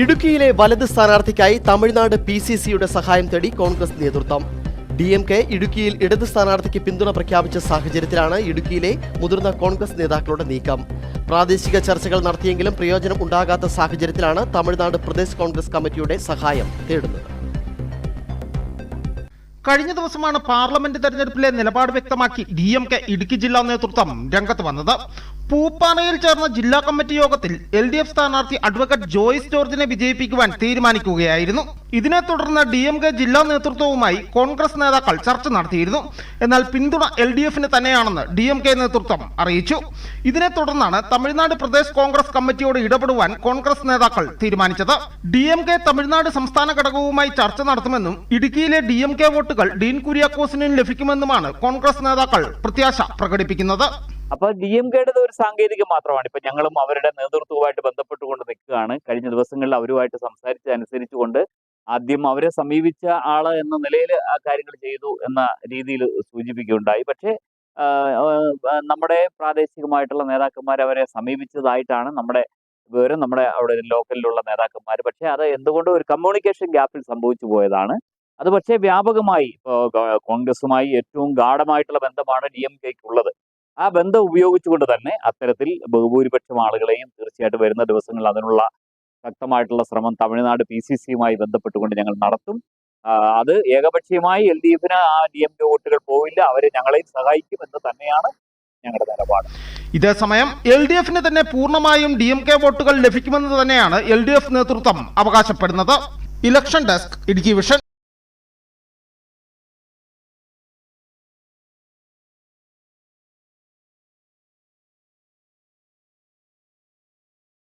ഇടുക്കിയിലെ വലത് സ്ഥാനാർത്ഥിക്കായി Tamil Nadu P C സിയുടെ സഹായം തേടി കോൺഗ്രസ് നേതൃത്വം. ഡി എം കെ ഇടുക്കിയിൽ ഇടത് സ്ഥാനാർത്ഥിക്ക് പിന്തുണ പ്രഖ്യാപിച്ച സാഹചര്യത്തിലാണ് ഇടുക്കിയിലെ മുതിർന്ന കോൺഗ്രസ് നേതാക്കളുടെ നീക്കം. പ്രാദേശിക ചർച്ചകൾ നടത്തിയെങ്കിലും പ്രയോജനം ഉണ്ടാകാത്ത സാഹചര്യത്തിലാണ് തമിഴ്നാട് പ്രദേശ് കോൺഗ്രസ് കമ്മിറ്റിയുടെ സഹായം തേടുന്നത്. കഴിഞ്ഞ ദിവസമാണ് പാർലമെന്റ് തെരഞ്ഞെടുപ്പിലെ നിലപാട് വ്യക്തമാക്കി ഡി എം കെ ഇടുക്കി ജില്ലാ നേതൃത്വം രംഗത്ത് വന്നത്. പൂപ്പാറയിൽ ചേർന്ന ജില്ലാ കമ്മിറ്റി യോഗത്തിൽ എൽ ഡി എഫ് സ്ഥാനാർത്ഥി അഡ്വക്കേറ്റ് ജോയിസ് ജോർജിനെ വിജയിപ്പിക്കുവാൻ തീരുമാനിക്കുകയായിരുന്നു. ഇതിനെ തുടർന്ന് ഡി എം കെ ജില്ലാ നേതൃത്വവുമായി കോൺഗ്രസ് നേതാക്കൾ ചർച്ച നടത്തിയിരുന്നു. എന്നാൽ പിന്തുണ എൽ ഡി എഫിന് തന്നെയാണെന്ന് ഡി എം കെ നേതൃത്വം അറിയിച്ചു. ഇതിനെ തുടർന്നാണ് തമിഴ്നാട് പ്രദേശ് കോൺഗ്രസ് കമ്മിറ്റിയോട് ഇടപെടുവാൻ കോൺഗ്രസ് നേതാക്കൾ തീരുമാനിച്ചത്. ഡി എം കെ തമിഴ്നാട് സംസ്ഥാന ഘടകവുമായി ചർച്ച നടത്തുമെന്നും ഇടുക്കിയിലെ ഡി എം കെ വോട്ടുകൾ ഡീൻ കുര്യാക്കോസിനും ലഭിക്കുമെന്നുമാണ് കോൺഗ്രസ് നേതാക്കൾ പ്രത്യാശ പ്രകടിപ്പിക്കുന്നത്. അപ്പൊ ഡി എം കെയുടെ ഒരു സാങ്കേതികം മാത്രമാണ്. ഇപ്പൊ ഞങ്ങളും അവരുടെ നേതൃത്വവുമായിട്ട് ബന്ധപ്പെട്ടുകൊണ്ട് നിൽക്കുകയാണ്. കഴിഞ്ഞ ദിവസങ്ങളിൽ അവരുമായിട്ട് സംസാരിച്ചതനുസരിച്ചുകൊണ്ട് ആദ്യം അവരെ സമീപിച്ച ആൾ എന്ന നിലയിൽ ആ കാര്യങ്ങൾ ചെയ്തു എന്ന രീതിയിൽ സൂചിപ്പിക്കുകയുണ്ടായി. പക്ഷേ നമ്മുടെ പ്രാദേശികമായിട്ടുള്ള നേതാക്കന്മാർ അവരെ സമീപിച്ചതായിട്ടാണ് നമ്മുടെ വിവരം നമ്മുടെ അവിടെ ലോക്കലിലുള്ള നേതാക്കന്മാർ. പക്ഷേ അത് എന്തുകൊണ്ടും ഒരു കമ്മ്യൂണിക്കേഷൻ ഗ്യാപ്പിൽ സംഭവിച്ചു പോയതാണ്. അത് പക്ഷേ വ്യാപകമായി ഇപ്പോൾ കോൺഗ്രസുമായി ഏറ്റവും ഗാഠമായിട്ടുള്ള ബന്ധമാണ് ഡി എം കെക്ക് ഉള്ളത് ആ ബന്ധം ഉപയോഗിച്ചുകൊണ്ട് തന്നെ അത്തരത്തിൽ ബഹുഭൂരിപക്ഷം ആളുകളെയും തീർച്ചയായിട്ടും വരുന്ന ദിവസങ്ങളിൽ അതിനുള്ള ശക്തമായിട്ടുള്ള ശ്രമം തമിഴ്നാട് പി സി സിയുമായി ബന്ധപ്പെട്ടുകൊണ്ട് ഞങ്ങൾ നടത്തും. അത് ഏകപക്ഷീയമായി എൽ ഡി എഫിന് ആ ഡി എം കെ വോട്ടുകൾ പോവില്ല അവരെ ഞങ്ങളെയും സഹായിക്കും എന്ന് തന്നെയാണ് ഞങ്ങളുടെ നിലപാട്. ഇതേസമയം എൽ ഡി എഫിന് തന്നെ പൂർണമായും ഡി എം കെ വോട്ടുകൾ ലഭിക്കുമെന്ന് തന്നെയാണ് എൽ ഡി എഫ് നേതൃത്വം അവകാശപ്പെടുന്നത്. Election desk Idukki vision.